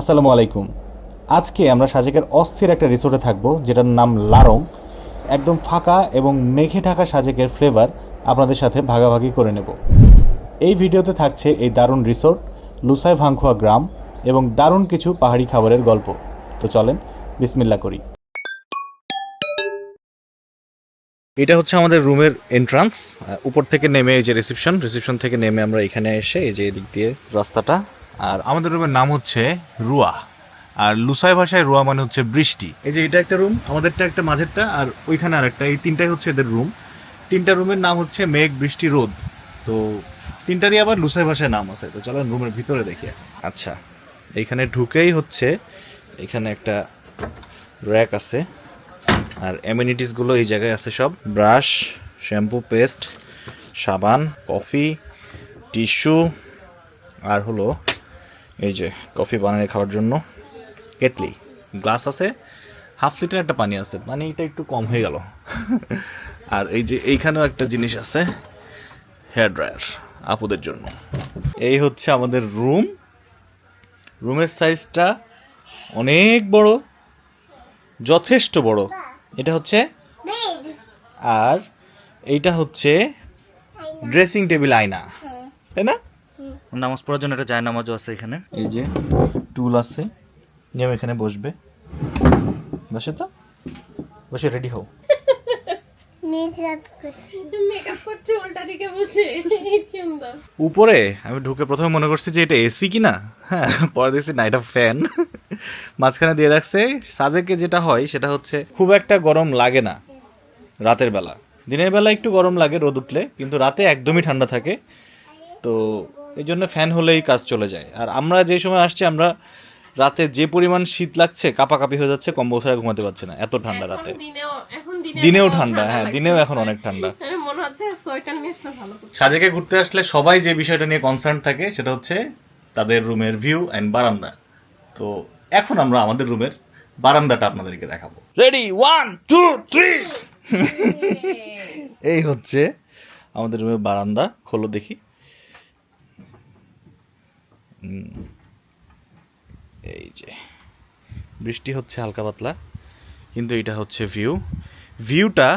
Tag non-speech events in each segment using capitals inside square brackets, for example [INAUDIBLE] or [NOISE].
আসসালামু আলাইকুম। আজকে আমরা সাজেকের অস্থির একটা রিসোর্টে থাকব, যেটার নাম লারং। একদম ফাঁকা এবং মেঘে ঢাকা সাজেকের ফ্লেভার আপনাদের সাথে ভাগাভাগি করে নেব। এই ভিডিওতে থাকছে এই দারুণ রিসোর্ট, লুসাই ভাংখুয়া গ্রাম এবং দারুণ কিছু পাহাড়ি খাবারের গল্প। তো চলেন বিসমিল্লা করি। এটা হচ্ছে আমাদের রুমের এন্ট্রান্স উপর থেকে নেমে এই যে রিসেপশন রিসেপশন থেকে নেমে আমরা এখানে এসে এই যে এদিক দিয়ে রাস্তাটা আর আমাদের রুমের নাম হচ্ছে রুয়া। আর লুসাই ভাষায় রুয়া মানে হচ্ছে বৃষ্টি। এই যে এটা একটা রুম আমাদেরটা একটা মাঝেরটা আর ওইখানে আরেকটা এই তিনটাই হচ্ছে এদের রুম। তিনটা রুমের নাম হচ্ছে মেঘ বৃষ্টি রোদ। তো তিনটারই আবার লুসাই ভাষায় নাম আছে। তো চলেন রুমের ভিতরে দেখি আচ্ছা এইখানে ঢুকেই হচ্ছে এখানে একটা র্যাক আছে। আর অ্যামিনিটিসগুলো এই জায়গায় আছে সব। ব্রাশ শ্যাম্পু পেস্ট সাবান কফি টিস্যু আর হলো এই যে কফি বানিয়ে খাওয়ার জন্য। কেটলি গ্লাস আছে হাফ লিটার একটা পানি আছে পানিটা একটু কম হয়ে গেল। [LAUGHS] আর এই যে এইখানেও একটা জিনিস আছে হেয়ার ড্রায়ার আপুদের জন্য। এই হচ্ছে আমাদের রুম। রুমের সাইজটা অনেক বড় যথেষ্ট বড়। এটা হচ্ছে? আর এইটা হচ্ছে ড্রেসিং টেবিল আয়না তাই না? নামাজ পড়ার জন্য একটা জায়নামাজও আছে এখানে। এই যে টুল আছে নিয়ম এখানে বসবে। বসে তো। বসে রেডি হও। মেকআপ করছি। মেকআপ করছে উল্টা দিকে বসে। এই সুন্দর উপরে আমি ঢুকে প্রথমে মনে করছি যে এটা এসি কিনা। হ্যাঁ পরে দেখছি না এটা ফ্যান মাঝখানে দিয়ে রাখছে। সাজেকে যেটা হয় সেটা হচ্ছে খুব একটা গরম লাগে না রাতের বেলা। দিনের বেলা একটু গরম লাগে রোদ উঠলে কিন্তু রাতে একদমই ঠান্ডা থাকে। তো এই জন্য ফ্যান হলেই কাজ চলে যায়। আর আমরা যে সময় আসছি আমরা রাতে যে পরিমাণ শীত লাগছে কাপাকাপি হয়ে যাচ্ছে কম্বল ছাড়া ঘুমাতে পারছে না। এত ঠান্ডা রাতে। দিনেও এখন দিনে দিনেও ঠান্ডা হ্যাঁ দিনেও এখন অনেক ঠান্ডা। মানে হচ্ছে সোয়েটার নিয়ে ভালো সাজেকে ঘুরতে আসলে সবাই যে বিষয়টা নিয়ে কনসার্ন থাকে সেটা হচ্ছে তাদের রুমের ভিউ অ্যান্ড বারান্দা। তো এখন আমরা আমাদের রুমের বারান্দাটা আপনাদেরকে দেখাবো। রেডি ওয়ান টু থ্রি এই হচ্ছে আমাদের রুমের বারান্দা। খোলো দেখি। এই যে। বৃষ্টি হচ্ছে হালকা পাতলা, কিন্তু এটা হচ্ছে ভিউ ভিউটা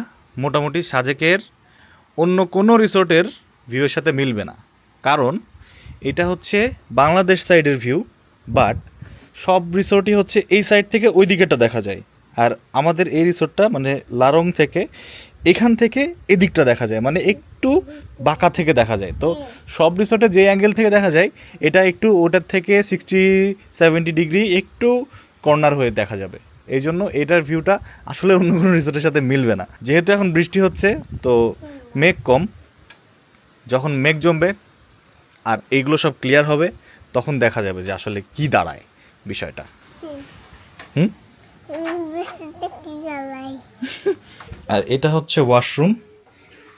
মোটামুটি সাজেকের অন্য কোনো রিসোর্টের ভিউয়ের সাথে মিলবে না। কারণ এটা হচ্ছে বাংলাদেশ সাইডের ভিউ বাট সব রিসোর্টই হচ্ছে এই সাইড থেকে ওই দিকেটা দেখা যায়। আর আমাদের এই রিসোর্টটা মানে লারং থেকে এখান থেকে এদিকটা দেখা যায় মানে একটু বাঁকা থেকে দেখা যায়। তো সব রিসোর্টে যে অ্যাঙ্গেল থেকে দেখা যায়, এটা একটু ওটার থেকে সিক্সটি সেভেন্টি ডিগ্রি একটু কর্নার হয়ে দেখা যাবে। এই জন্য এটার ভিউটা আসলে অন্য কোনো রিসোর্টের সাথে মিলবে না। যেহেতু এখন বৃষ্টি হচ্ছে, তো মেঘ কম। যখন মেঘ জমবে আর এইগুলো সব ক্লিয়ার হবে, তখন দেখা যাবে যে আসলে কি দাঁড়ায় বিষয়টা। হুম। আর এটা হচ্ছে ওয়াশরুম।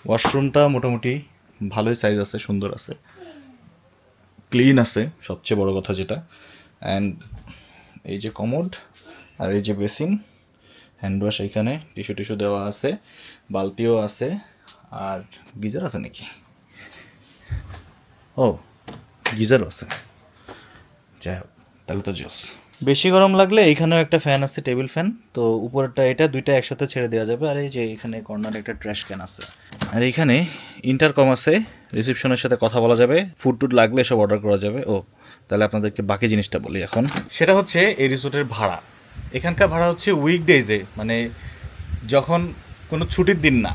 ওয়াশরুমটা মোটামুটি ভালোই সাইজ আছে, সুন্দর আছে। ক্লিন আছে, সবচেয়ে বড় কথা যেটা। অ্যান্ড এই যে কমোড আর এই যে বেসিন হ্যান্ড ওয়াশ এখানে টিস্যু টিস্যু দেওয়া আছে, বালতিও আছে, আর গিজার আছে নাকি? ও, গিজারও আছে। যাই হোক, তাহলে তো জোস বেশি গরম লাগলে এখানেও একটা ফ্যান আছে টেবিল ফ্যান তো উপরটা এটা দুইটা একসাথে ছেড়ে দেওয়া যাবে। আর এই যে এখানে কর্নারে একটা ট্র্যাশ ক্যান আছে। আর এইখানে ইন্টারকম আছে রিসেপশনের সাথে কথা বলা যাবে। ফুড টুড লাগলে সব অর্ডার করা যাবে। ও, তাহলে আপনাদেরকে বাকি জিনিসটা বলি এখন। সেটা হচ্ছে এই রিসোর্টের ভাড়া। এখানকার ভাড়া হচ্ছে উইকডেজে মানে যখন কোনো ছুটির দিন না,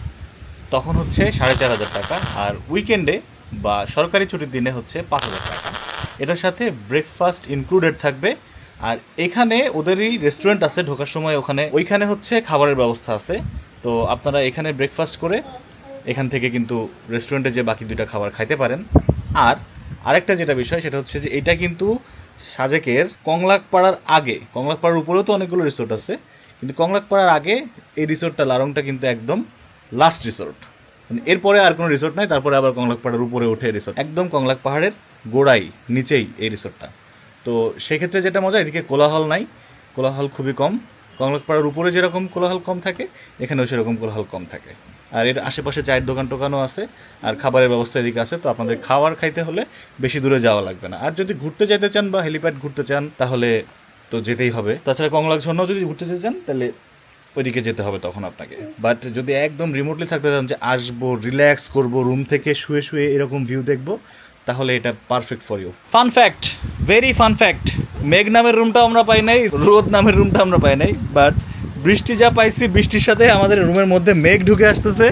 তখন হচ্ছে সাড়ে চার হাজার টাকা। আর উইকেন্ডে বা সরকারি ছুটির দিনে হচ্ছে পাঁচ হাজার টাকা। এটার সাথে ব্রেকফাস্ট ইনক্লুডেড থাকবে। আর এখানে ওদেরই রেস্টুরেন্ট আছে ঢোকার সময় ওখানে। ওইখানে হচ্ছে খাবারের ব্যবস্থা আছে। তো আপনারা এখানে ব্রেকফাস্ট করে এখান থেকে কিন্তু রেস্টুরেন্টে যে বাকি দুইটা খাবার খাইতে পারেন। আর আরেকটা যেটা বিষয় সেটা হচ্ছে যে এটা কিন্তু সাজেকের কংলাকপাড়ার আগে, কংলাকপাড়ার উপরেও তো অনেকগুলো রিসোর্ট আছে, কিন্তু কংলাকপাড়ার আগে এই রিসোর্টটা লারংটা কিন্তু একদম লাস্ট রিসোর্ট মানে এরপরে আর কোনো রিসোর্ট নাই, তারপরে আবার কংলাক পাহাড়ের উপরে ওঠে রিসোর্ট একদম কংলাক পাহাড়ের গোড়াই, নিচেই এই রিসোর্টটা তো সেক্ষেত্রে যেটা মজা, এদিকে কোলাহল নাই। কোলাহল খুবই কম। কংলাক পাহাড়ের উপরে যেরকম কোলাহল কম থাকে, এখানেও সেরকম কোলাহল কম থাকে। আর এর আশেপাশে চায়ের দোকান টোকানও আছে, আর খাবারের ব্যবস্থা এদিকে আছে, তো আপনাদের খাবার খাইতে হলে বেশি দূরে যাওয়া লাগবে না। আর যদি ঘুরতে যেতে চান বা হেলিপ্যাড ঘুরতে চান, তাহলে তো যেতেই হবে। তাছাড়া কংলাক কংলাকঝর্ণাও যদি ঘুরতে যেতে চান, তাহলে ওইদিকে যেতে হবে তখন আপনাকে। বাট যদি একদম রিমোটলি থাকতে চান যে আসব, রিল্যাক্স করব, রুম থেকে শুয়ে শুয়ে এরকম ভিউ দেখব তাহলে এটা perfect for you fun fact very fun fact Megh নামের রুমটা আমরা পাই নাই রোদ নামের রুমটা আমরা পাই নাই বাট বৃষ্টি যা পাইছি বৃষ্টির সাথে আমাদের রুমের মধ্যে মেঘ ঢুকে আসতেছে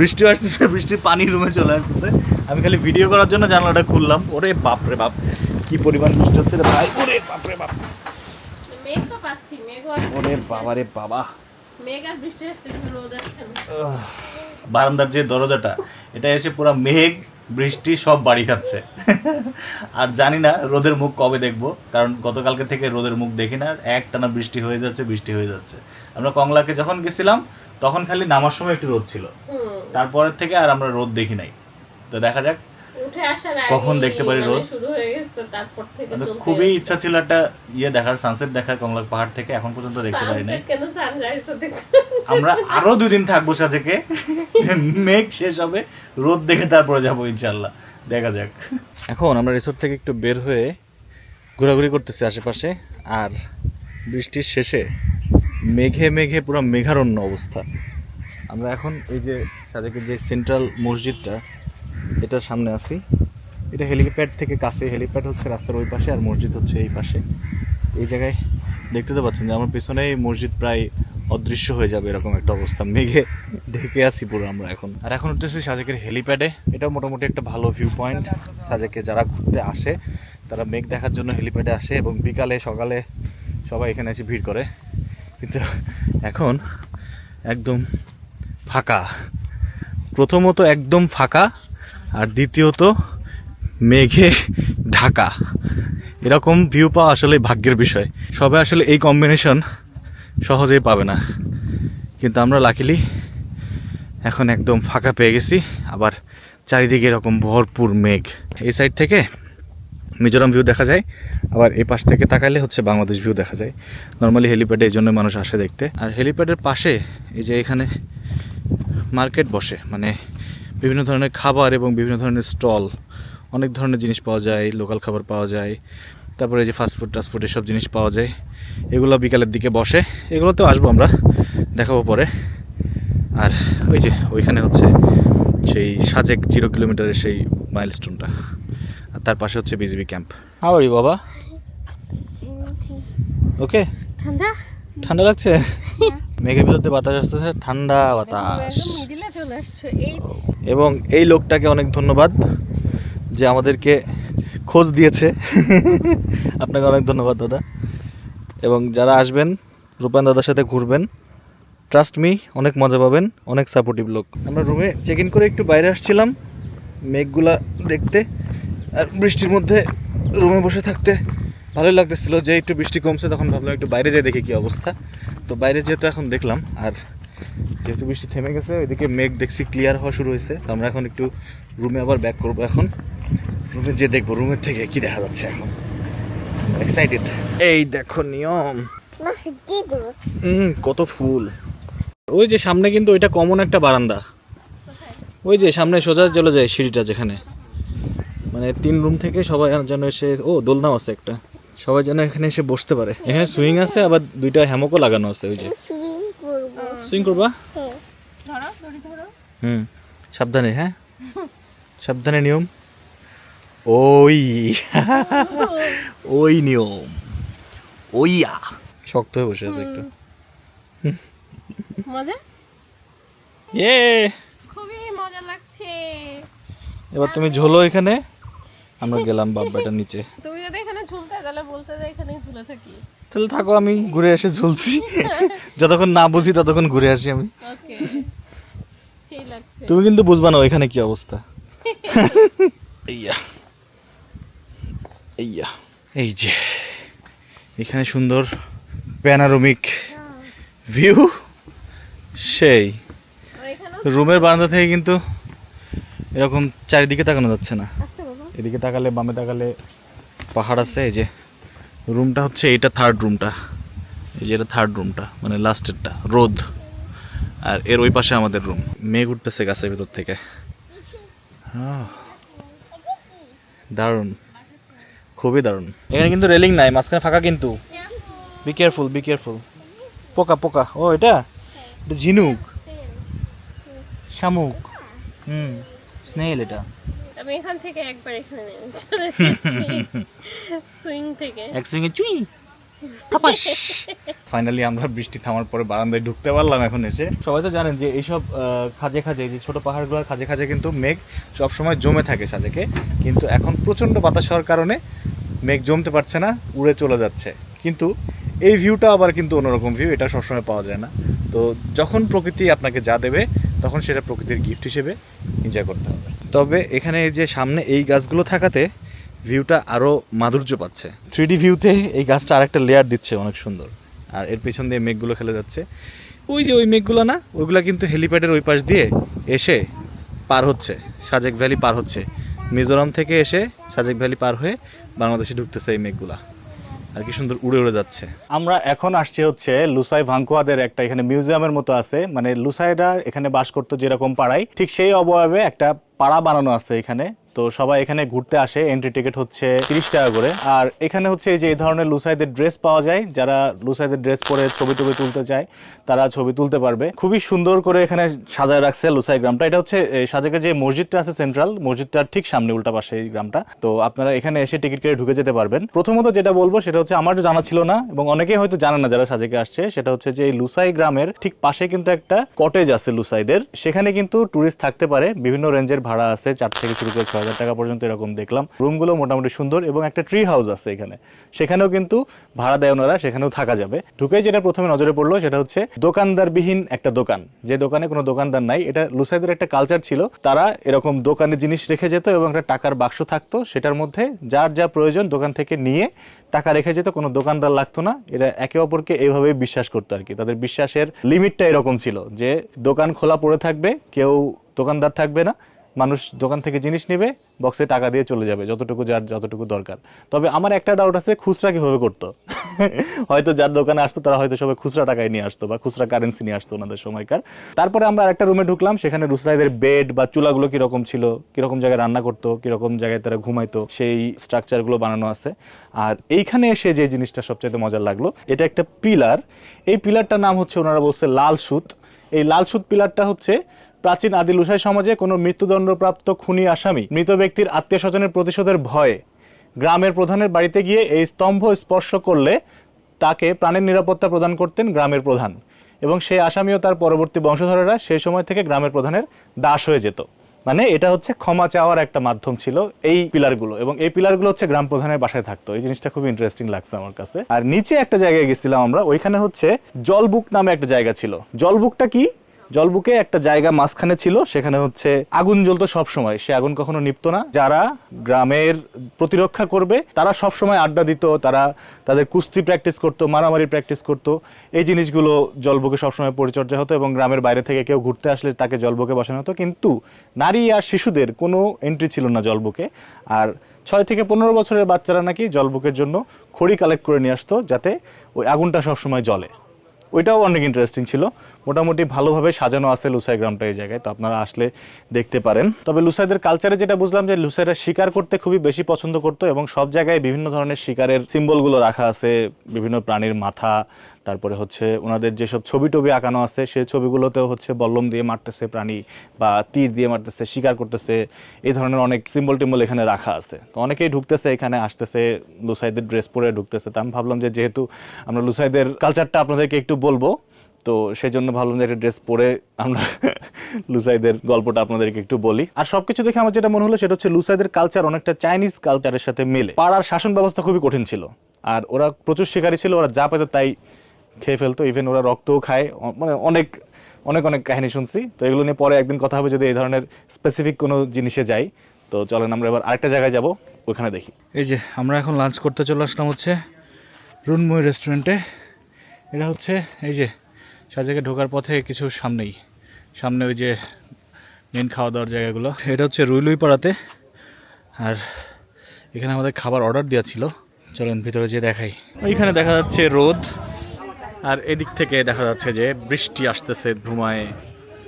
বৃষ্টি আসতেছে বৃষ্টির পানি রুমে চলে আসতেছে। আমি খালি ভিডিও করার জন্য জানলাটা খুললাম। ওরে বাপ রে বাপ কি পরিমাণ বৃষ্টি হচ্ছে রে ভাই ওরে বাপ রে বাপ। ওরে বাবা রে বাবা। বৃষ্টি আসছে কিন্তু রোদ আসছে না। বারান্দার যে দরজাটা এটা এসে পুরো মেঘ বৃষ্টি সব বাড়ি খাচ্ছে। আর জানি না রোদের মুখ কবে দেখব কারণ গতকালকে থেকে রোদের মুখ দেখি না এক টানা বৃষ্টি হয়ে যাচ্ছে বৃষ্টি হয়ে যাচ্ছে। আমরা কংলাকে যখন গেছিলাম তখন খালি নামার সময় একটু রোদ ছিল। তারপরের থেকে আর আমরা রোদ দেখি নাই। তো দেখা যাক উঠে আসার আগে কখন দেখতে পারি রোদ? শুরু হয়ে গেছে তারপর থেকে খুবই ইচ্ছা ছিল একটা ইয়ে দেখার সানসেট দেখার কমলা পাহাড় থেকে এখন পর্যন্ত দেখতে পারি নাই Sunset কেন সানরাইজ তো দেখতে আমরা আরও দুই দিন থাকব সাথে মেঘ শেষ হবে রোদ দেখে তারপরে যাব ইনশাল্লাহ দেখা যাক। এখন আমরা রিসোর্ট থেকে একটু বের হয়ে ঘোরাঘুরি করতেছি আশেপাশে আর বৃষ্টির শেষে মেঘে মেঘে পুরো মেঘারণ্য অবস্থা। আমরা এখন এই যে সাজেকের যে সেন্ট্রাল মসজিদটা এটার সামনে আছি। এটা হেলিপ্যাড থেকে কাছে। হেলিপ্যাড হচ্ছে রাস্তার ওই পাশে আর মসজিদ হচ্ছে এই পাশে। এই জায়গায় দেখতে তো পাচ্ছেন যে আমার পেছনে মসজিদ প্রায় অদৃশ্য হয়ে যাবে এরকম একটা অবস্থা। মেঘে ঢেকে আছি পুরো আমরা এখন। আর এখন উঠতেছি সাজেকের হেলিপ্যাডে এটাও মোটামুটি একটা ভালো ভিউ পয়েন্ট সাজেকে যারা ঘুরতে আসে তারা মেঘ দেখার জন্য হেলিপ্যাডে আসে এবং বিকালে সকালে সবাই এখানে এসে ভিড় করে। কিন্তু এখন একদম ফাঁকা। প্রথমত একদম ফাঁকা। আর দ্বিতীয়ত, মেঘে ঢাকা। এরকম ভিউ পাওয়া আসলে ভাগ্যের বিষয়। সবাই আসলে এই কম্বিনেশন সহজেই পাবে না। কিন্তু আমরা লাকিলি এখন একদম ফাঁকা পেয়ে গেছি। আবার চারিদিকে এরকম ভরপুর মেঘ। এই সাইড থেকে মিজোরাম ভিউ দেখা যায়। আবার এই পাশ থেকে তাকাইলে হচ্ছে বাংলাদেশ ভিউ দেখা যায়। নর্মালি হেলিপ্যাডে এই জন্য মানুষ আসে দেখতে। আর হেলিপ্যাডের পাশে এই যে এখানে মার্কেট বসে। মানে বিভিন্ন ধরনের খাবার এবং বিভিন্ন ধরনের স্টল অনেক ধরনের জিনিস পাওয়া যায় লোকাল খাবার পাওয়া যায়। তারপরে এই যে ফাস্টফুড টাস্টফুড এসব জিনিস পাওয়া যায়। এগুলো বিকালের দিকে বসে এগুলোতেও আসব আমরা দেখাবো পরে। আর ওই যে ওইখানে হচ্ছে সেই সাজেক জিরো কিলোমিটারের সেই মাইলস্টোনটা আর তার পাশে হচ্ছে বিজিবি ক্যাম্প আওয়ারি বাবা? ওকে ঠান্ডা? ঠান্ডা লাগছে? মেঘের ভিতরতে বাতাস আসতেছে ঠান্ডা বাতাস। এবং এই লোকটাকে অনেক ধন্যবাদ যে আমাদেরকে খোঁজ দিয়েছে। [LAUGHS] আপনাকে অনেক ধন্যবাদ দাদা। এবং যারা আসবেন রূপায়ণ দাদার সাথে ঘুরবেন ট্রাস্ট মি অনেক মজা পাবেন অনেক সাপোর্টিভ লোক। আমরা রুমে চেক ইন করে একটু বাইরে আসছিলাম মেঘগুলা দেখতে আর বৃষ্টির মধ্যে রুমে বসে থাকতে ভালোই লাগতেছিল যে একটু বৃষ্টি কমছে, তখন ভাবলাম একটু বাইরে যাই, দেখি কি অবস্থা। তো বাইরে যেহেতু এখন দেখলাম, আর যেহেতু বৃষ্টি থেমে গেছে, ওইদিকে মেঘ দেখছি ক্লিয়ার হওয়া শুরু হয়েছে। তো আমরা এখন একটু রুমে আবার ব্যাক করব এখন। রুমে যে দেখব রুমের থেকে কি দেখা যাচ্ছে এখন। এক্সাইটেড এই দেখো নিয়ম। হুম কত ফুল। ওই যে সামনে কিন্তু ওইটা কমন একটা বারান্দা। ওই যে সামনে সোজা চলে যায় সিঁড়িটা যেখানে। মানে তিন রুম থেকে সবাই যেন এসে ও, দোলনাও আছে একটা। সবাই যেন এখানে এসে বসতে পারে। এখানে সুইং আছে আবার দুইটা হ্যামকও লাগানো আছে ওই যে। Swing করব। সুইং করবা? হ্যাঁ। ধরো দড়ি ধরো। হুম। সাবধানে হ্যাঁ? সাবধানে নিয়ম। ওই। ওই নিয়ম। ওইয়া। শক্ত হয়ে বসে আছে একটু। মজা? ইয়ে। খুবই মজা লাগছে। এবার তুমি ঝোলো এখানে। আমরা গেলাম বাপ বেটার নিচে। তুমি যদি এখানে ঝুলতে তাহলে বলতে যে এখানে ঝুলে থাকি। তাহলে থাকো আমি ঘুরে এসে ঝুলছি। [LAUGHS] যতক্ষণ না বুঝি ততক্ষণ ঘুরে আসি আমি। ওকে। সেই লাগছে। তুমি কিন্তু বুঝবা না ওইখানে কি অবস্থা। [LAUGHS] এইয়া। এইয়া। এই যে এখানে সুন্দর প্যানারোমিক ভিউ। সেই। রুমের বারান্দা থেকে কিন্তু এরকম চারিদিকে তাকানো যাচ্ছে না। এদিকে তাকালে বামে তাকালে পাহাড় আছে, এই যে রুমটা হচ্ছে এইটা থার্ড রুমটা এই যে এটা থার্ড রুমটা মানে লাস্টেরটা রোদ। আর এর ওই পাশে আমাদের রুম মেঘ উঠতেছে গাছের ভিতর থেকে। দারুণ। খুবই দারুণ। এখানে কিন্তু রেলিং নাই, মাঝখানে ফাঁকা কিন্তু। বি কেয়ারফুল বি কেয়ারফুল পোকা পোকা। ও, এটা? এটা ঝিনুক। শামুক। হুম স্নেল এটা। আমি এখান থেকে একবার এখানে নেমে চলে এসেছি। সুইং থেকে। এক সঙ্গে চুই ফাইনালি আমরা বৃষ্টি থামার পরে বারান্দায় ঢুকতে পারলাম এখন এসে। সবাই তো জানেন যে এইসব খাজে খাজে যে ছোট পাহাড়গুলোর খাজে খাজে কিন্তু মেঘ সবসময় জমে থাকে সাজেকে। কিন্তু এখন প্রচণ্ড বাতাস হওয়ার কারণে মেঘ জমতে পারছে না উড়ে চলে যাচ্ছে। কিন্তু এই ভিউটা আবার কিন্তু অন্যরকম ভিউ এটা সবসময় পাওয়া যায় না। তো যখন প্রকৃতি আপনাকে যা দেবে তখন সেটা প্রকৃতির গিফট হিসেবে এনজয় করতে হবে। তবে এখানে এই যে সামনে এই গাছগুলো থাকাতে ভিউটা আরও মাধুর্য পাচ্ছে। থ্রি ডি ভিউতে এই গাছটা আরেকটা লেয়ার দিচ্ছে অনেক সুন্দর। আর এর পেছন দিয়ে মেঘগুলো খেলে যাচ্ছে। ওই যে ওই মেঘগুলো না ওইগুলো কিন্তু হেলিপ্যাডের ওই পাশ দিয়ে এসে পার হচ্ছে। সাজেক ভ্যালি পার হচ্ছে। মিজোরাম থেকে এসে সাজেক ভ্যালি পার হয়ে বাংলাদেশে ঢুকতেছে এই মেঘগুলা। আর কি সুন্দর উড়ে উড়ে যাচ্ছে। আমরা এখন আসছি হচ্ছে লুসাই ভাঙ্কুয়াদের একটা এখানে মিউজিয়ামের মতো আছে। মানে লুসাইরা এখানে বাস করতো যেরকম পাড়ায়। ঠিক সেই অবয়বে একটা পাড়া বানানো আছে এখানে। তো সবাই এখানে ঘুরতে আসে এন্ট্রি টিকিট হচ্ছে তিরিশ টাকা করে। আর এখানে হচ্ছে যে এই ধরনের লুসাইদের ড্রেস পাওয়া যায়, যারা লুসাইদের ড্রেস পরে ছবি টবি তুলতে চায়, তারা ছবি তুলতে পারবে। খুবই সুন্দর করে এখানে সাজায় রাখছে লুসাই গ্রামটা। এটা হচ্ছে সাজেকে যে মসজিদটা আছে সেন্ট্রাল মসজিদটার ঠিক সামনে উল্টা পাশে এই গ্রামটা। তো আপনারা এখানে এসে টিকিট কেটে ঢুকে যেতে পারবেন। প্রথমত যেটা বলব সেটা হচ্ছে, আমার জানা ছিল না এবং অনেকেই হয়তো জানে না যারা সাজেকে আসছে। সেটা হচ্ছে যে লুসাই গ্রামের ঠিক পাশে কিন্তু একটা কটেজ আছে লুসাইদের। সেখানে কিন্তু টুরিস্ট থাকতে পারে। বিভিন্ন রেঞ্জের ভাড়া আছে, চার থেকে শুরু করে ছয় হাজার টাকা পর্যন্ত এরকম দেখলাম। রুমগুলো মোটামুটি সুন্দর এবং একটা ট্রি হাউস আছে এখানে। সেখানেও কিন্তু ভাড়া দেয় ওনারা, সেখানেও থাকা যাবে। ঢুকেই যেটা প্রথমে নজরে পড়ল, সেটা হচ্ছে দোকানদারবিহীন একটা দোকান। যে দোকানে কোনো দোকানদার নাই, এটা লুসাইদের একটা কালচার ছিল। তারা এরকম দোকানে জিনিস রেখে যেত এবং একটা টাকার বাক্স থাকতো। সেটার মধ্যে যার যা প্রয়োজন দোকান থেকে নিয়ে টাকা রেখে যেত, কোনো দোকানদার লাগতো না। এরা একে অপরকে এইভাবেই বিশ্বাস করতো আর কি। তাদের বিশ্বাসের লিমিটটা এরকম ছিল যে দোকান খোলা পড়ে থাকবে, কেউ দোকানদার থাকবে না। মানুষ দোকান থেকে জিনিস নেবে বক্সে টাকা দিয়ে চলে যাবে, যতটুকু যার, যতটুকু দরকার। তবে আমার একটা ডাউট আছে, খুচরা কীভাবে করতো? [LAUGHS] হয়তো যার দোকানে আসতো, তারা হয়তো সবাই খুচরা টাকায় নিয়ে আসতো বা খুচরা কারেন্সি নিয়ে আসতো ওনাদের সময়কার। তারপরে আমরা আরেকটা রুমে ঢুকলাম, সেখানে রুসরাইদের বেড বা চুলাগুলো কীরকম ছিল, কীরকম জায়গায় রান্না করতো, কীরকম জায়গায় তারা ঘুমাইতো, সেই স্ট্রাকচারগুলো বানানো আছে। আর এইখানে এসে যে জিনিসটা সবচেয়ে মজার লাগল, এটা একটা পিলার এই পিলারটার নাম হচ্ছে, ওনারা বলছে লাল সুত। এই লাল সুত পিলারটা হচ্ছে প্রাচীন আদিল উসাই সমাজে কোনো মৃত্যুদণ্ডপ্রাপ্ত খুনি আসামি, মৃত ব্যক্তির আত্মীয় স্বজনের প্রতিশোধের ভয়ে গ্রামের প্রধানের বাড়িতে গিয়ে এই স্তম্ভ স্পর্শ করলে তাকে প্রাণের নিরাপত্তা প্রদান করতেন গ্রামের প্রধান এবং সেই আসামিও তার পরবর্তী বংশধরেরা সেই সময় থেকে গ্রামের প্রধানের দাস হয়ে যেত। মানে এটা হচ্ছে ক্ষমা চাওয়ার একটা মাধ্যম ছিল এই পিলারগুলো এবং এই পিলারগুলো হচ্ছে গ্রাম প্রধানের বাসায় থাকতো। এই জিনিসটা খুব ইন্টারেস্টিং লাগছে আমার কাছে। আর নিচে একটা জায়গায় গেছিলাম আমরা, ওইখানে হচ্ছে জলবুক নামে একটা জায়গা ছিল। জলবুকটা কি? জলবুকে একটা জায়গা মাঝখানে ছিল, সেখানে হচ্ছে আগুন জ্বলতো সব সময় সে আগুন কখনো নিপতো না। যারা গ্রামের প্রতিরক্ষা করবে, তারা সব সময় আড্ডা দিত, তারা তাদের কুস্তি প্র্যাকটিস করতো, মারামারি প্র্যাকটিস করতো। এই জিনিসগুলো জলবুকে সবসময় পরিচর্যা হতো এবং গ্রামের বাইরে থেকে কেউ ঘুরতে আসলে তাকে জলবুকে বসানো হতো। কিন্তু নারী আর শিশুদের কোনো এন্ট্রি ছিল না জলবুকে। আর ছয় থেকে পনেরো বছরের বাচ্চারা নাকি জলবুকের জন্য খড়ি কালেক্ট করে নিয়ে আসতো, যাতে ওই আগুনটা সবসময় জ্বলে। ওইটাও অনেক ইন্টারেস্টিং ছিল। মোটামুটি ভালোভাবে সাজানো আছে লুসাই গ্রামটা এই জায়গায়, তো আপনারা আসলে দেখতে পারেন। তবে লুসাইদের কালচারে যেটা বুঝলাম যে লুসাইরা শিকার করতে খুবই বেশি পছন্দ করতো এবং সব জায়গায় বিভিন্ন ধরনের শিকারের সিম্বলগুলো রাখা আছে, বিভিন্ন প্রাণীর মাথা, তারপরে হচ্ছে ওনাদের যেসব ছবি টবি আঁকানো আছে, সেই ছবিগুলোতেও হচ্ছে বল্লম দিয়ে মারতেছে প্রাণী বা তীর দিয়ে মারতেছে, শিকার করতেছে, এই ধরনের অনেক সিম্বল টিম্বল এখানে রাখা আছে। তো অনেকেই ঢুকতেছে এখানে, আসতেছে, লুসাইদের ড্রেস পরে ঢুকতেছে। তো আমি ভাবলাম যে যেহেতু আমরা লুসাইদের কালচারটা আপনাদেরকে একটু বলব তো সেই জন্য ভাবলাম যে একটা ড্রেস পরে আমরা লুসাইদের গল্পটা আপনাদেরকে একটু বলি। আর সবকিছু দেখে আমার যেটা মনে হলো সেটা হচ্ছে লুসাইদের কালচার অনেকটা চাইনিজ কালচারের সাথে মেলে। পাড়ার শাসন ব্যবস্থা খুবই কঠিন ছিল। আর ওরা প্রচুর শিকারী ছিল, ওরা যা পেত তাই খেয়ে ফেলতো। ইভেন ওরা রক্তও খায়। মানে অনেক অনেক অনেক কাহিনী শুনছি। তো এগুলো নিয়ে পরে একদিন কথা হবে যদি এই ধরনের স্পেসিফিক কোনো জিনিসে যাই। তো চলেন আমরা এবার আরেকটা জায়গায় যাব, ওখানে দেখি। এই যে, আমরা এখন লাঞ্চ করতে চলে আসলাম হচ্ছে রুনময় রেস্টুরেন্টে এটা হচ্ছে, এই যে সাজেকে ঢোকার পথে কিছু সামনেই। সামনে ওই যে মেন খাওয়া দাওয়ার জায়গাগুলো। এটা হচ্ছে রুইলুই পাড়াতে আর এখানে আমাদের খাবার অর্ডার দেওয়া ছিল। চলেন ভিতরে যেয়ে দেখাই। ওইখানে দেখা যাচ্ছে রোদ। আর এদিক থেকে দেখা যাচ্ছে যে বৃষ্টি আসতেছে ধুমায়।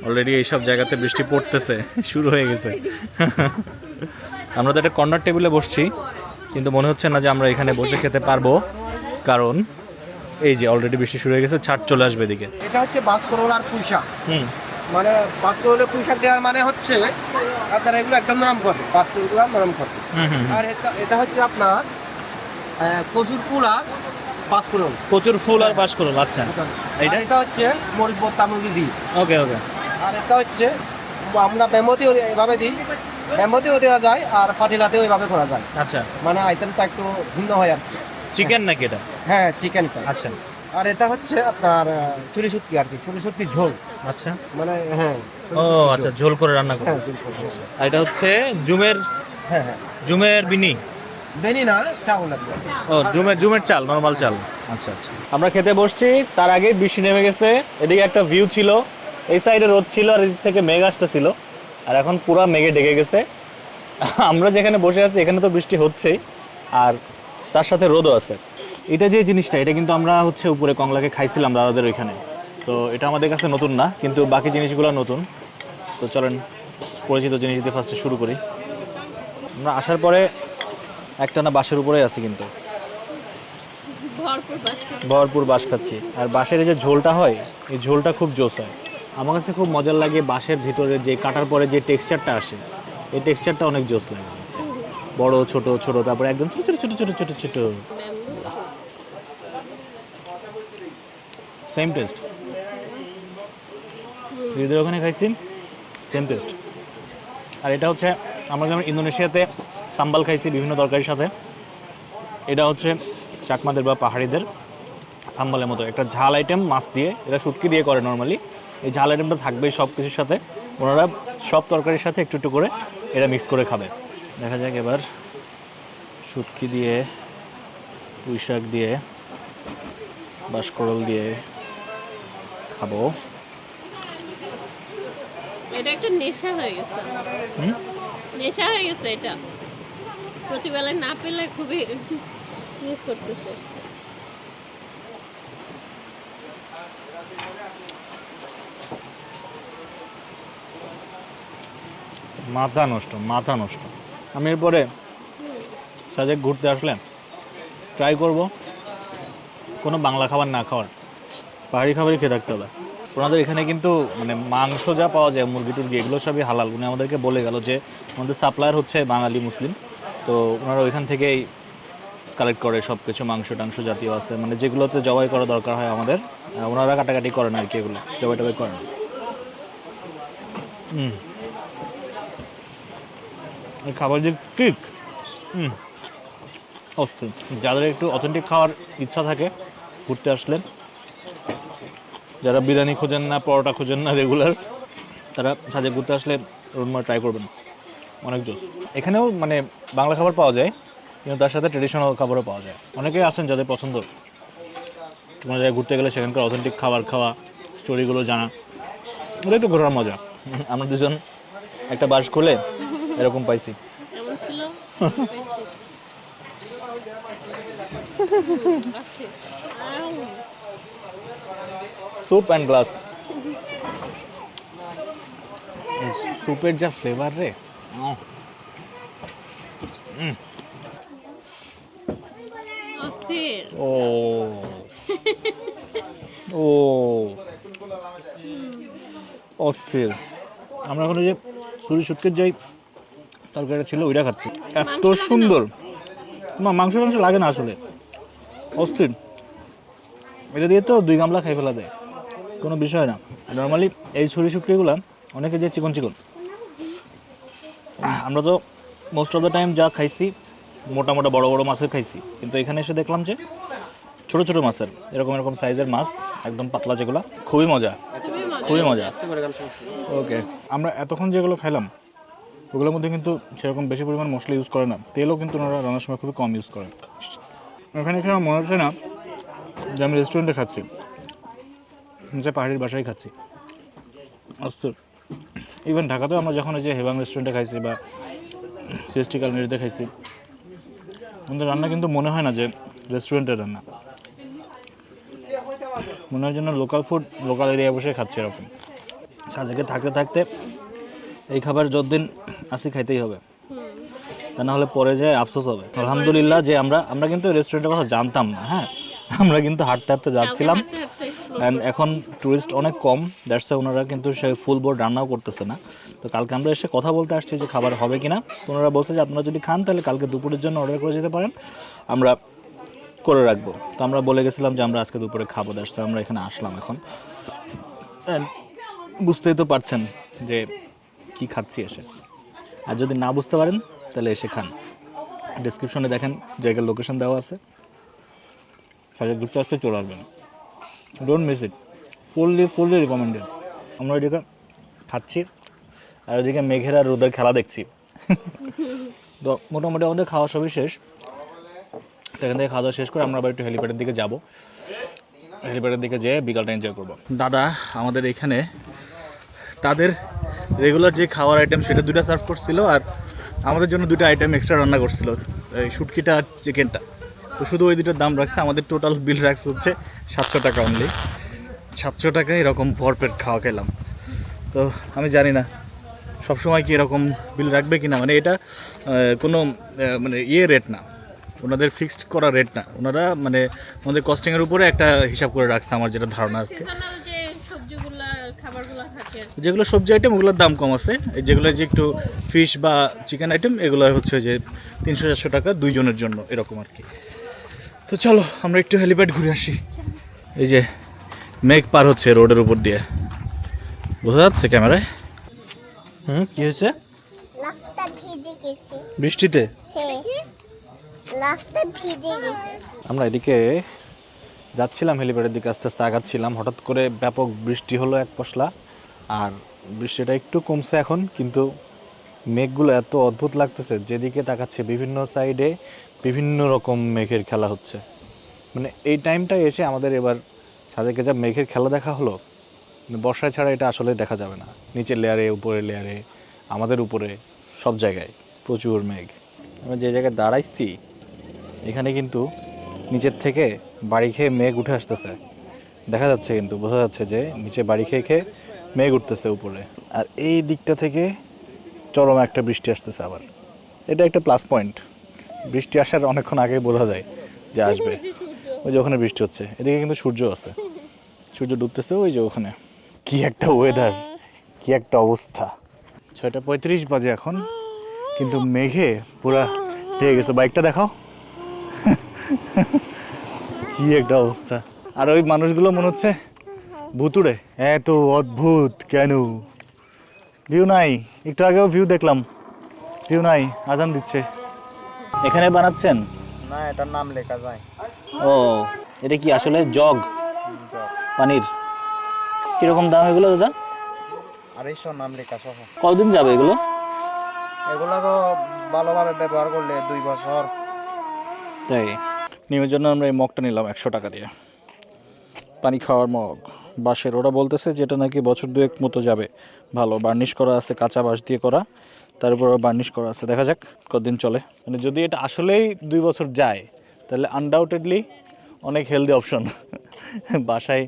অলরেডি এইসব জায়গাতে বৃষ্টি পড়তেছে। শুরু হয়ে গেছে। আমরা তো একটা কর্নার টেবিলে বসছি। কিন্তু মনে হচ্ছে না যে আমরা এখানে বসে খেতে পারব। কারণ এই যে অলরেডি বৃষ্টি শুরু হয়ে গেছে ছাড় চলে আসবে এদিকে। এটা হচ্ছে বাসকরোল আর পুঁই শাক হুম। মানে বাসকরোলে পুঁই শাক দেওয়ার মানে হচ্ছে আপনার এগুলো একদম নরম করবে বাসকরোলগুলো নরম করবে হুম হুম আর এটা এটা হচ্ছে আপনার কচুর ফুল আর বাসকরোল। প্রচুর ফুল আর বাস করুন আচ্ছা। এটা এটা? হচ্ছে মরিচ ভর্তা মুরগি দিই ওকে ওকে। আর এটা হচ্ছে আমরা বেমতিও এভাবে দিই বেমতিও দেওয়া যায় আর পাটিলাতেও এভাবে করা যায়। আচ্ছা। মানে আইটেমটা একটু ভিন্ন হয় আর কি। চিকেন নাকি এটা? হ্যাঁ চিকেনটা আচ্ছা। আর এটা হচ্ছে আপনার চুরি শুটকি আর কি চুরি শুটকি ঝোল। আচ্ছা। মানে হ্যাঁ ও আচ্ছা ঝোল করে রান্না করো। হ্যাঁ করব। আর এটা হচ্ছে জুমের হ্যাঁ হ্যাঁ। জুমের বিনি। বেনি না চাউল ও জুমের জুমের চাল নরমাল চাল। আচ্ছা আচ্ছা। আমরা খেতে বসছি তার আগে বৃষ্টি নেমে গেছে এদিকে একটা ভিউ ছিল। এই সাইডে রোদ ছিল আর এদিক থেকে মেঘ আসতেছিল। আর এখন পুরো মেঘে ঢেকে গেছে। আমরা যেখানে বসে আছি এখানে তো বৃষ্টি হচ্ছেই। আর তার সাথে রোদও আছে। এটা যে জিনিসটা এটা কিন্তু আমরা হচ্ছে উপরে কংলাকে খাইছিলাম দাদাদের ওইখানে। তো এটা আমাদের কাছে নতুন না কিন্তু বাকি জিনিসগুলো নতুন। তো চলেন পরিচিত জিনিস দিয়ে ফার্স্টে শুরু করি। আমরা আসার পরে একটা না বাসের উপরে আছে কিন্তু। ভরপুর বাস বাঁশ খাচ্ছি। আর বাঁশের যে ঝোলটা হয় এই ঝোলটা খুব জোস হয়। আমার কাছে খুব মজার লাগে বাঁশের ভিতরে যে কাটার পরে যে টেক্সচারটা আসে এই টেক্সচারটা অনেক জোস লাগে। বড়, ছোট ছোট, তারপরে একদম ছোট ছোট ছোট ছোট ছোট। সেম টেস্ট দিদিদের ওখানে খাইছি। সেম টেস্ট আর এটা হচ্ছে, আমরা যেমন ইন্দোনেশিয়াতে সাম্বাল খাইছি বিভিন্ন তরকারির সাথে, এটা হচ্ছে চাকমাদের বা পাহাড়িদের সাম্বালের মতো। একটা ঝাল আইটেম মাছ দিয়ে, এটা শুটকি দিয়ে করে নর্মালি এই ঝাল আইটেমটা থাকবেই সব কিছুর সাথে। ওনারা সব তরকারির সাথে একটু একটু করে এটা মিক্স করে খাবে। দেখা যাক এবার শুটকি দিয়ে পুঁই শাক দিয়ে বাঁশকরল দিয়ে খাব। এটা একটা নেশা হয়ে গেছে। নেশা হয়ে গেছে এটা। প্রতিবেলায় না পেলে খুবই মিস করতেছে। মাথা নষ্ট মাথা নষ্ট। আমি এরপরে সাজে ঘুরতে আসলে ট্রাই করব। কোনো বাংলা খাবার না খাওয়ার। পাহাড়ি খাবারই খেয়ে থাকতে হবে। ওনাদের এখানে কিন্তু মানে মাংস যা পাওয়া যায়, মুরগি টুরগি, এগুলো সবই হালাল। উনি আমাদেরকে বলে গেল যে, আমাদের সাপ্লায়ার হচ্ছে বাঙালি মুসলিম। তো ওনারা ওইখান থেকেই কালেক্ট করে সব কিছু মাংস টাংস জাতীয় আছে। মানে যেগুলোতে জবাই করা দরকার হয় আমাদের ওনারা কাটাকাটি করেন আর কি এগুলো। জবাই টবাই করেন। হুম। এই খাবার যে ঠিক। হুম। অস্থির। যাদের একটু অথেন্টিক খাওয়ার ইচ্ছা থাকে ঘুরতে আসলে যারা বিরিয়ানি খোঁজেন না পরোটা খোঁজেন না রেগুলার তারা সাজে ঘুরতে আসলে রুনমার ট্রাই করবেন। অনেক জোস। এখানেও মানে বাংলা খাবার পাওয়া যায় কিন্তু তার সাথে ট্রেডিশনাল খাবারও পাওয়া যায়। অনেকেই আছেন যাদের পছন্দ। কোনো জায়গায় ঘুরতে গেলে সেখানকার অথেন্টিক খাবার খাওয়া স্টোরিগুলো জানা। ওটা একটু ঘোরার মজা। আমরা দুজন একটা বাস খুলে এরকম পাইছি। স্যুপ অ্যান্ড গ্লাস স্যুপের যা ফ্লেভার রে। ও। ও। অস্থির। আমরা এখন যে সুরি শুটকের যেই তরকারিটা ছিল ওইটা খাচ্ছি। এত? সুন্দর। না মাংস মাংস লাগে না আসলে। অস্থির। এটা দিয়ে তো দুই গামলা খাই ফেলা যায়। কোনো বিষয় না। নর্মালি এই ছুরি শুটকিগুলো অনেকে যে চিকন চিকন। আমরা তো মোস্ট অফ দ্য টাইম যা খাইছি মোটা মোটা বড় বড় মাছের খাইছি। কিন্তু এখানে এসে দেখলাম যে ছোট ছোট মাছের এরকম এরকম সাইজের মাছ একদম পাতলা যেগুলো খুবই মজা। খুবই মজা। ওকে আমরা এতক্ষণ যেগুলো খাইলাম ওগুলোর মধ্যে কিন্তু সেরকম বেশি পরিমাণ মশলা ইউজ করে না। তেলও কিন্তু ওনারা রান্নার সময় খুবই কম ইউজ করে ওখানে খেয়ে মনে হচ্ছে না যে আমি রেস্টুরেন্টে খাচ্ছি। যে পাহাড়ির বাসায় খাচ্ছি। অস্থির ইভেন ঢাকাতেও আমরা যখন ওই যে হেবাং রেস্টুরেন্টে খাইছি বা সিএসটি কালমিরিতে খাইছি, আমাদের রান্না কিন্তু মনে হয় না যে রেস্টুরেন্টের রান্না। মনে হয় যেন লোকাল ফুড লোকাল এরিয়া বসে খাচ্ছে এরকম। সাজেকে থাকতে থাকতে এই খাবার যতদিন আসি খাইতেই হবে। তা না হলে পরে যায় আফসোস হবে। আলহামদুলিল্লাহ যে আমরা আমরা কিন্তু রেস্টুরেন্টের কথা জানতাম না হ্যাঁ? আমরা কিন্তু হাঁটতে হাঁটতে যাচ্ছিলাম। অ্যান্ড এখন টুরিস্ট অনেক কম দ্যাটস ওনারা কিন্তু সে ফুল বোর্ড রান্নাও করতেছে না। তো কালকে আমরা এসে কথা বলতে আসছি যে খাবার হবে কিনা। তো ওনারা বলছে যে আপনারা যদি খান তাহলে কালকে দুপুরের জন্য অর্ডার করে যেতে পারেন। আমরা করে রাখব। তো আমরা বলে গেছিলাম যে আমরা আজকে দুপুরে খাব দ্যাটস আমরা এখানে আসলাম এখন। And বুঝতেই তো পারছেন যে কি খাচ্ছি এসে। আর যদি না বুঝতে পারেন, তাহলে এসে খান। ডিসক্রিপশনে দেখেন, জায়গার লোকেশন দেওয়া আছে। সাজেক ঘুরতে আসতে চলে আসবেন। Don't miss it fully fully recommended আমরা এদিকে খাচ্ছি, আর ওইদিকে মেঘের আর রোদের খেলা দেখছি। [LAUGHS] তো মোটামুটি আমাদের খাওয়া সবই শেষ। তো এখান থেকে খাওয়া দাওয়া শেষ করে আমরা আবার একটু হেলিপ্যাডের দিকে যাব। হেলিপ্যাডের দিকে যেয়ে বিকালটা এনজয় করব। দাদা, আমাদের এখানে তাদের রেগুলার যে খাওয়ার আইটেম সেটা দুটো সার্ভ করছিল আর আমাদের জন্য দুটো আইটেম এক্সট্রা রান্না করছিল, এই শুটকিটা আর চিকেনটা তো শুধু ওই দুটোর দাম রাখছে, আমাদের টোটাল বিল রাখছে হচ্ছে সাতশো টাকা অনলি সাতশো টাকায় এরকম ভরপেট খাওয়া খেলাম। তো আমি জানি না, সবসময় কি এরকম বিল রাখবে কি না মানে এটা কোনো মানে ইয়ে রেট না। ওনাদের ফিক্সড করা রেট না। ওনারা মানে আমাদের কস্টিংয়ের উপরে একটা হিসাব করে রাখছে আমার যেটা ধারণা আছে সিজনাল যে সবজিগুলা খাবারগুলা থাকে আর কি। যেগুলো সবজি আইটেম ওগুলোর দাম কম আছে। এই যেগুলো যে একটু ফিশ বা চিকেন আইটেম এগুলো হচ্ছে যে তিনশো চারশো টাকা দুইজনের জন্য এরকম আর কি। তো চলো আমরা একটু হেলিপ্যাড ঘুরে আসি। এই যে মেঘ পার হচ্ছে রোডের উপর দিয়ে। বোঝা যাচ্ছে ক্যামেরায়? হুম কি হয়েছে? বৃষ্টিতে? হ্যাঁ। আমরা এদিকে যাচ্ছিলাম হেলিপ্যাডের দিকে আস্তে আস্তে আগাচ্ছিলাম। হঠাৎ করে ব্যাপক বৃষ্টি হলো এক পশলা। আর বৃষ্টিটা একটু কমছে এখন, কিন্তু মেঘগুলো এত অদ্ভুত লাগতেছে, যেদিকে তাকাচ্ছে বিভিন্ন সাইডে বিভিন্ন রকম মেঘের খেলা হচ্ছে। মানে এই টাইমটায় এসে আমাদের এবার সাদেকে যা মেঘের খেলা দেখা হলো মানে বর্ষায় ছাড়া এটা আসলে দেখা যাবে না। নিচের লেয়ারে উপরের লেয়ারে আমাদের উপরে, সব জায়গায় প্রচুর মেঘ। আমরা যে জায়গায় দাঁড়াইছি, এখানে কিন্তু নিচের থেকে বাড়ি খেয়ে মেঘ উঠে আসতেছে। দেখা যাচ্ছে কিন্তু, বোঝা যাচ্ছে যে নিচে বাড়ি খেয়ে খেয়ে মেঘ উঠতেছে উপরে। আর এই দিকটা থেকে চরম একটা বৃষ্টি আসতেছে আবার। এটা একটা প্লাস পয়েন্ট বৃষ্টি আসার অনেকক্ষণ আগেই বোঝা যায় যে আসবে। ওই যে ওখানে বৃষ্টি হচ্ছে। এদিকে কিন্তু সূর্য আছে। সূর্য ডুবতেছে ওই যে ওখানে। কি একটা ওয়েদার কি একটা অবস্থা। ছয়টা পঁয়ত্রিশ বাজে এখন কিন্তু মেঘে পুরা ঢেকে গেছে। বাইকটা দেখাও। [LAUGHS] কি একটা অবস্থা। আর ওই মানুষগুলো মনে হচ্ছে ভুতুড়ে। এত অদ্ভুত কেন? ভিউ নাই একটু আগেও ভিউ দেখলাম। ভিউ নাই আজান দিচ্ছে। এখানে বানাচ্ছেন? না এটার নাম লেখা যায়। ও এটা কি আসলে জগ? পানির। কীরকম দাম এগুলো দাদা? আড়াইশো নাম লেখা সহ। কতদিন যাবে এগুলো? এগুলো তো ভালোভাবে ব্যবহার করলে দুই বছর। তাই? নিমের জন্য আমরা এই মগটা নিলাম একশো টাকা দিয়ে। পানি খাওয়ার মগ। বাঁশের। ওরা বলতেছে যেটা নাকি বছর দুয়েক মতো যাবে। ভালো বার্নিশ করা আছে কাঁচা বাঁশ দিয়ে করা। তার উপর বার্নিশ করা আছে। দেখা যাক কতদিন চলে। মানে যদি এটা আসলেই দুই বছর যায় তাহলে আনডাউটেডলি অনেক হেলদি অপশন [LAUGHS] বাসায়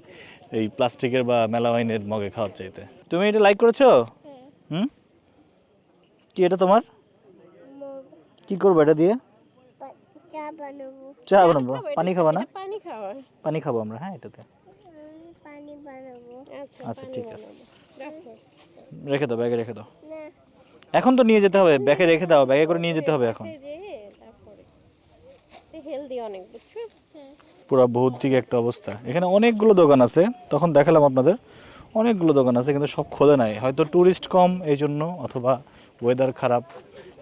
এই প্লাস্টিকের বা মেলামাইনের মগে খাওয়ার চাইতে। তুমি এটা লাইক করেছ? হুম? কি এটা তোমার? কি করব এটা দিয়ে? চা বানাবো। পানি খাবা না? পানি খাব আমরা হ্যাঁ এটাতে। আচ্ছা আচ্ছা ঠিক আছে। রেখে। দাও ব্যাগে রেখে দাও। এখন তো নিয়ে যেতে হবে ব্যাগে রেখে দাও ব্যাগে করে নিয়ে যেতে হবে এখন। এই যে তারপরে। হেলদি অনেক বুঝছ? পুরো দিকে একটা অবস্থা। এখানে অনেকগুলো দোকান আছে তখন দেখালাম আপনাদের। অনেকগুলো দোকান আছে কিন্তু সব খোলে নাই। হয়তো ট্যুরিস্ট কম এই জন্য অথবা ওয়েদার খারাপ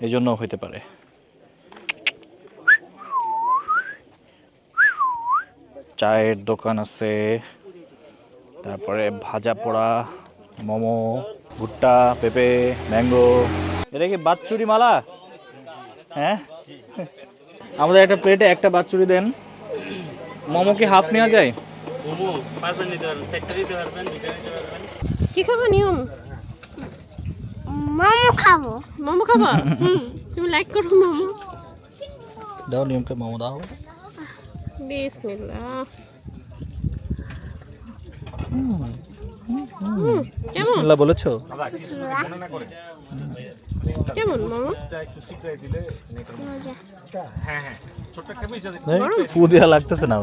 এই জন্য হইতে পারে। চায়ের দোকান আছে। তারপরে ভাজা পোড়া মোমো ভুট্টা পেঁপে ম্যাঙ্গো। এটা কি বাচ্চুরি মালা? হ্যাঁ? আমাদের একটা প্লেটে একটা বাচ্চুরি দেন। মোমো কি হাফ নেওয়া যায়? কি খাবা নিয়ম? মোমো খাব। মোমো খাবা? তুমি লাইক করো মোমো। দাও নিয়মকে মোমো দাও। বিসমিল্লাহ। বিসমিল্লাহ বলেছ? কেমন মামা? মজা ফু দেওয়া লাগতেছে না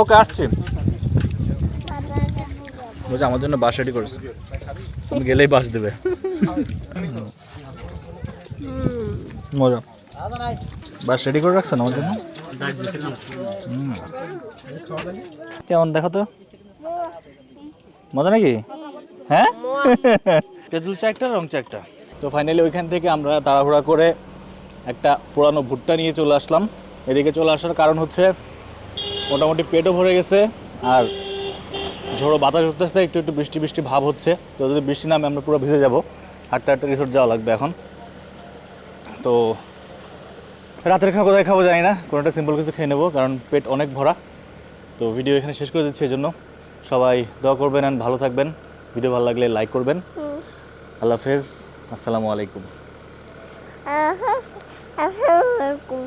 ওকে আসছি। বলছে আমার জন্য বাস রেডি করেছে। তুমি গেলেই বাস দেবে। মজা। বাস রেডি করে রাখছেন আমার জন্য? কেমন, দেখো তো। মজা নাকি? হ্যাঁ? তেঁতুল চা একটা রং চা একটা তো ফাইনালি ওইখান থেকে আমরা তাড়াহুড়া করে একটা পুরানো ভুট্টা নিয়ে চলে আসলাম। এদিকে চলে আসার কারণ হচ্ছে মোটামুটি পেটও ভরে গেছে আর ঝোড়ো বাতাস উঠতেছে একটু একটু বৃষ্টি বৃষ্টি ভাব হচ্ছে। তো যদি বৃষ্টি নামে আমরা পুরো ভিজে যাব। হাঁটতে হাঁটতে রিসোর্ট যাওয়া লাগবে এখন। তো রাতের খাওয়া কোথায় খাব জানি না কোনোটা সিম্পল কিছু খেয়ে নেব কারণ পেট অনেক ভরা। তো ভিডিও এখানে শেষ করে দিচ্ছি এই জন্য সবাই দোয়া করবেন অ্যান্ড ভালো থাকবেন। ভিডিও ভালো লাগলে লাইক করবেন। আল্লাহ হাফেজ আসসালামু আলাইকুম। আহা আসসালামু আলাইকুম।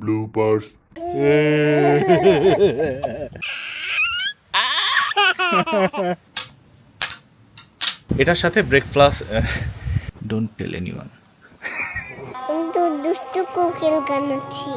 Bloopers [LAUGHS] এটার সাথে ব্রেকফাস্ট ডোন্ট টেল এনিওয়ান কিন্তু দুষ্টু কোকিল গান আছে